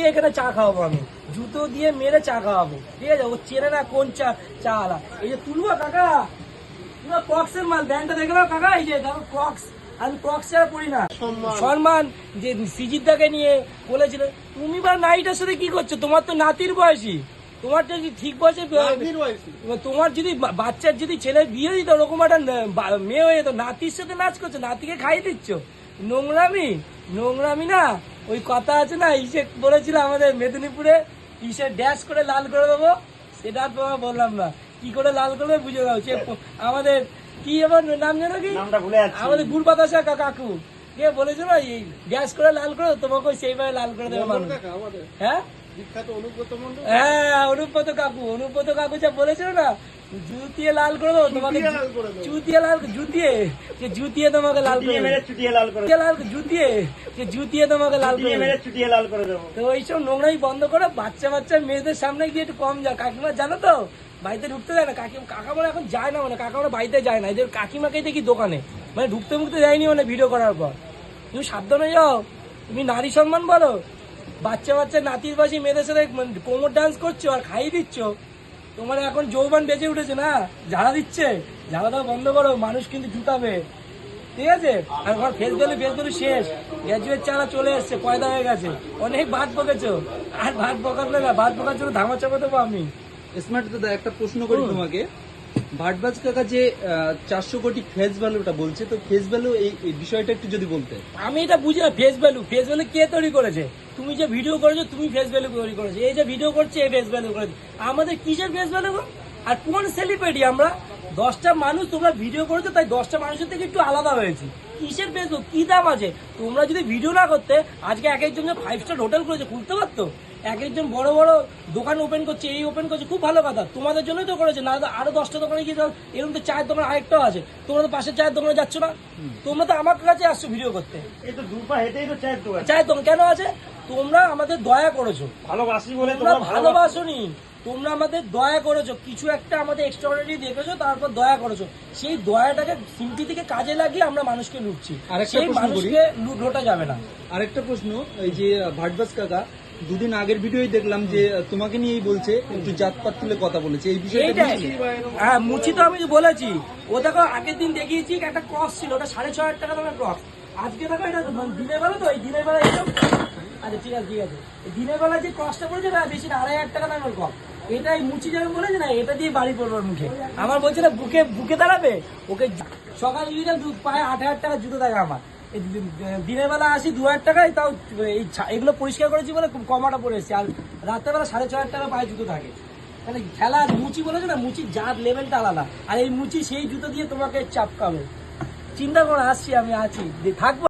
দিয়ে এখানে চা খাওয়াবো আমি। জুতো দিয়ে মেরে চা খাওয়াবো। ঠিক আছে? ও চেনে না কোন চা চা আলা। এই যে তুলবো কাকা? পুরো ক্রক্সের মাল। ব্যান্ডটা দেখে নাও কাকা এই যে দেখো ক্রক্স আমি ক্রক্স ছাড়া পড়ি না। সম্মান। যে সিজিদাকে নিয়ে বলেছিল তুমি বা নাইটার সাথে কি করছ? তোমার তো নাতির বয়সী। তোমার যদি ঠিক বয়সে তোমার যদি বাচ্চার যদি ছেলে বিয়ে দিত ওরকম একটা মেয়ে হয়ে যেত। নাতির সাথে নাচ করছ নাতিকে খাইয়ে দিচ্ছ। নোংরামি? নোংরামি না? ওই কথা আছে না ইসে বলেছিল আমাদের মেদিনীপুরে ইসে ড্যাশ করে লাল করে দেবো। সেটা তোমার বললাম না। কি করে লাল করবে বুঝে দাও। সে আমাদের কি এবার নাম জানো কি? নামটা ভুলে যাচ্ছি। আমাদের গুড় বাতাসা কাকু। কে বলেছিল না এই ড্যাশ করে লাল করে তোমাকে সেইভাবে লাল করে দেবে মানুষ। হ্যাঁ? হ্যাঁ অনুব্রত কাকু। অনুব্রত কাকু যা বলেছিল না জুতিয়ে লাল করে দেবো তোমাকে জুতিয়ে লাল জুতিয়ে যে জুতিয়ে তোমাকে লাল করে চুটিয়ে লাল করে জুতিয়ে লাল জুতিয়ে যে জুতিয়ে তোমাকে লাল করে চুটিয়ে লাল করে দেবো। তো ওইসব নোংরাই বন্ধ করে বাচ্চা বাচ্চা মেয়েদের সামনে গিয়ে একটু কম যা কাকিমা জানো তো বাড়িতে ঢুকতে দেয় না। কাকিমা কাকা মানে এখন যায় না মানে কাকা মানে বাড়িতে যায় না। এদের কাকিমাকেই দেখি দোকানে মানে ঢুকতে মুখতে যায়নি মানে ভিডিও করার পর। তুমি সাবধানে যাও। তুমি নারী সম্মান বলো। বাচ্চা বাচ্চা নাতির বাসী মেয়েদের সাথে মানে কোমর ডান্স করছ আর খাইয়ে দিচ্ছ। তোমার এখন যৌবন বেঁচে উঠেছে না? ঝাড়া দিচ্ছে? ঝাড়া দেওয়া বন্ধ করো মানুষ কিন্তু জুতাবে। ঠিক আছে? আর আমার ফেস ভ্যালু ফেস ভ্যালু শেষ। গ্র্যাজুয়েট চালা চলে এসছে পয়দা হয়ে গেছে। অনেক ভাত বকেছো। আর ভাত বকালে না ভাত বকার জন্য ধামা চাপা দেবো আমি। স্মার্ট দাদা একটা প্রশ্ন করি। তোমাকে। ভাটবাজ কাকা যে চারশো কোটি ফেস ভ্যালুটা বলছে তো ফেস ভ্যালু এই এই বিষয়টা একটু যদি বলতে। আমি এটা বুঝি না ফেস ভ্যালু ফেস ভ্যালু কে তৈরি করেছে? তুমি যে ভিডিও করেছ, তুমি ফেস ভ্যালু তৈরি করেছ। এই যে ভিডিও করছে, এই ফেস ভ্যালু করেছে। আমাদের কিসের ফেস ভ্যালু আর কোন সেলিব্রিটি আমরা? দশটা মানুষ তোমরা ভিডিও করেছ, তাই দশটা মানুষের থেকে একটু আলাদা হয়েছে। কিসের ফেসবুক কি দাম আছে? তোমরা যদি ভিডিও না করতে আজকে এক একজন যে ফাইভ স্টার হোটেল করেছে খুলতে পারতো? এক একজন বড় বড় দোকান ওপেন করছে এই ওপেন করছে খুব ভালো কথা। তোমাদের জন্যই তো করেছে না আরও দশটা দোকানে গিয়ে এরকম তো চায়ের দোকান আরেকটাও আছে। তোমরা তো পাশের চায়ের দোকানে যাচ্ছ না? তোমরা তো আমার কাছে আসছো ভিডিও করতে। এই তো হেঁটেই তো চায়ের দোকান। চায়ের দোকান কেন আছে? তোমরা আমাদের দয়া করেছ। ভালোবাসি বলে তোমরা তোমরা ভালোবাসো। ভালোবাসোনি। তোমরা আমাদের দয়া করেছ। কিছু একটা আমাদের এক্সট্রাঅর্ডিনারি দেখেছ তারপর দয়া করেছ। সেই দয়াটাকে সিম্পি থেকে কাজে লাগিয়ে আমরা মানুষকে লুটছি আরেকটা সেই মানুষকে লুট যাবে না। আরেকটা প্রশ্ন এই যে ভাটবাজ কাকা দুদিন আগের ভিডিওই দেখলাম যে তোমাকে নিয়েই বলছে একটু জাতপাত তুলে কথা বলেছে। এই বিষয়টা হ্যাঁ মুচি তো আমি বলেছি। ও দেখো আগের দিন দেখিয়েছি একটা ক্রস ছিল ওটা সাড়ে ছ হাজার টাকা দামের ক্রস। আজকে দেখো এটা দিনের বেলা তো এই দিনের বেলা আচ্ছা ঠিক আছে ঠিক আছে। দিনের বেলা যে ক্রসটা পড়েছে না বেশি না আড়াই হাজার টাকা দামের ক্রস। এটাই মুচি যাবে বলেছে না, এটা দিয়ে বাড়ি পড়বে ওর মুখে। আমার বলছে না, বুকে বুকে দাঁড়াবে? ওকে সকাল বিকাল দু পায়ে আট হাজার টাকা জুতো থাকে আমার। দিনের বেলা আসি দু হাজার টাকায়, তাও এই এগুলো পরিষ্কার করেছি বলে কমাটা পড়ে এসেছে। আর রাতের বেলা সাড়ে ছ হাজার টাকা পায়ে জুতো থাকে। মানে খেলা মুচি বলেছে না, মুচির জাত লেভেলটা আলাদা। আর এই মুচি সেই জুতো দিয়ে তোমাকে চাপকাবে। চিন্তা করে, আসছি আমি, আছি। থাকব